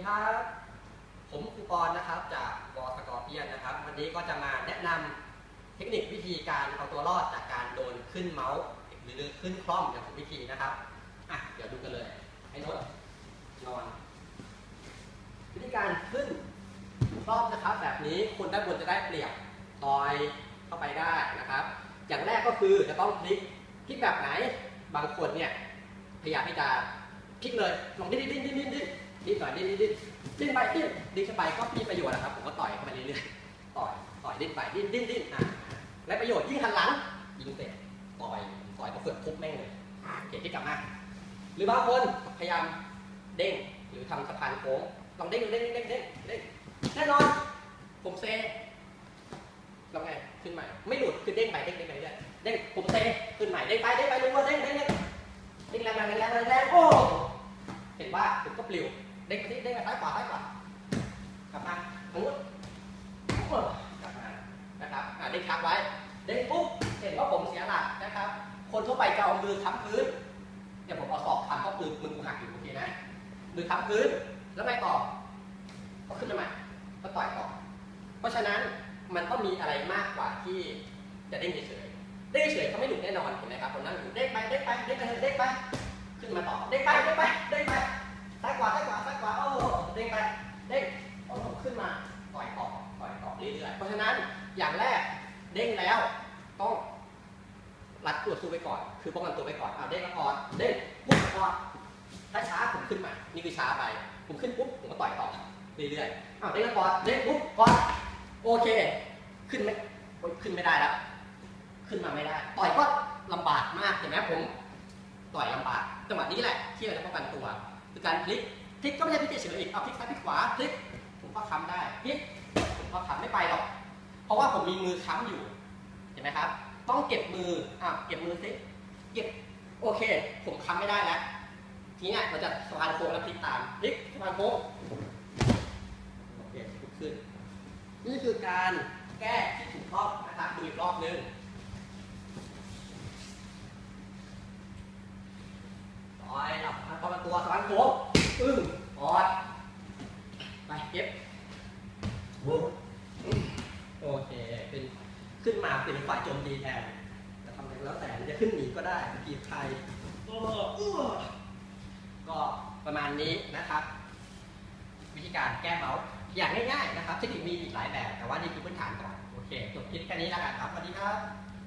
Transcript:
ดีครับ ผมครูปอนนะครับจากบอสกอร์เปียนนะครับ วันนี้ก็จะมาแนะนำเทคนิควิธีการเอาตัวรอดจากการโดนขึ้นเมาส์หรือขึ้นคล่อมอย่างถูกวิธีนะครับอะเดี๋ยวดูกันเลยให้นดนอน วิธีการขึ้นคล่อมนะครับ แบบนี้คนด้านบนจะได้เปรียบต่อยเข้าไปได้นะครับ อย่างแรกก็คือจะต้องพลิกพลิกแบบไหนบางคนเนี่ยพยายามที่จะพลิกเลยลองดิ้นดิ้นดิ้นดิ้น ดิ้นหน่อยดิ้นดิ้นดิ้นดิ้นไปดิ้นดิ้นเข้าไปก็มีประโยชน์นะครับผมก็ต่อยเข้าไปเรื่อยๆต่อยต่อยดิ้นไปดิ้นดิ้นดิ้นอ่าและประโยชน์ยิ่งหันหลังยิงเสร็จต่อยต่อยก็เฟือกทุบแม่งเลยเก็บที่กลับมาหรือบางคนพยายามเด้งหรือทำสะพานโค้งลองเด้งเด้งเด้งเด้งเด้งแน่นอนผมเซแล้วไงขึ้นใหม่ไม่หลุดคือเด้งไปเด้งเด้งไปเรื่อยเด้งผมเซขึ้นใหม่เด้งไปเด้งไปรัวๆเด้งเด้งเด้งเด้งแรงแรงแรงแรงแรงโอ้เห็นว่าผมก็ปลิว เด้งไปที่เด้งไปซ้ายขวาซ้ายขวากลับมาทางนู้นกลับมานะครับอะเด้งค้างไว้ เด้งปุ๊บเห็นว่าผมเสียหลักนะครับ คนทั่วไปจะเอามือค้ำพื้นเนี่ยผมเอาศอกค้ำเข้าพื้นมือกูหักอยู่โอเคนะมือค้ำพื้นแล้วไงต่อก็ขึ้นมาใหม่ก็ต่อยต่อ เพราะฉะนั้นมันต้องมีอะไรมากกว่าที่จะเด้งเฉยเด้งเฉยเขาไม่หลุดแน่นอนเห็นไหมครับผมนั่งอยู่เด้งไปเด้งไปเด้งไปเด้งไป ขึ้นมาต่อเด้งไปเด้งไปเด้งไป ขวาซ้ายขวาซ้ายขวาโอ้เด้งไปเด้งโอ้ขึ้นมาต่อยต่อต่อยต่อเรื่อยๆเพราะฉะนั้นอย่างแรกเด้งแล้วต้องรัดตัวสู้ไว้ก่อน คือป้องกันตัวไว้ก่อนเอาเด้งแล้วก่อนเด้งปุ๊บก่อนถ้าช้าผมขึ้นมานี่คือช้าไป ผมขึ้นปุ๊บผมก็ต่อยต่อเรื่อยๆอ้าวเด้งแล้วก่อนเด้งปุ๊บก่อนโอเค ขึ้นไม่ขึ้นไม่ได้แล้วขึ้นมาไม่ได้ ต่อยก็ลำบากมากเห็นไหมผม ต่อยลำบากจังหวะนี้แหละที่เราจะป้องกันตัว คือการพลิกพลิกก็ไม่ใช่พลิกเฉยๆอีกเอาพลิกซ้ายพลิกขวาพลิกผมก็ค้ำได้พลิกผมก็ค้ำไม่ไปหรอก เพราะว่าผมมีมือค้ำอยู่เห็นไหมครับ ต้องเก็บมืออะเก็บมือสิเก็บโอเค ผมค้ำไม่ได้แล้วทีนี้เราจะสะพานโค้งแล้วพลิกตามพลิกสะพานโค้งโอเคลุกขึ้น นี่คือการแก้ที่ถูกต้องนะครับดูอีกรอบนึงต่อยหลับป้องกันตัวสะพานโค้งอึ้งออด ไปเก็บโอเคเป็นขึ้นมาเป็นฝ่ายโจมตีแทนจะทำอะไรแล้วแต่จะขึ้นหนีก็ได้กีบใครก็ประมาณนี้นะครับ วิธีการแก้เมาส์อย่างง่ายๆนะครับเทคนิคมีอีกหลายแบบ แต่ว่านี่คือพื้นฐานก่อน โอเคจบคลิปแค่นี้แล้วกันครับสวัสดีครับ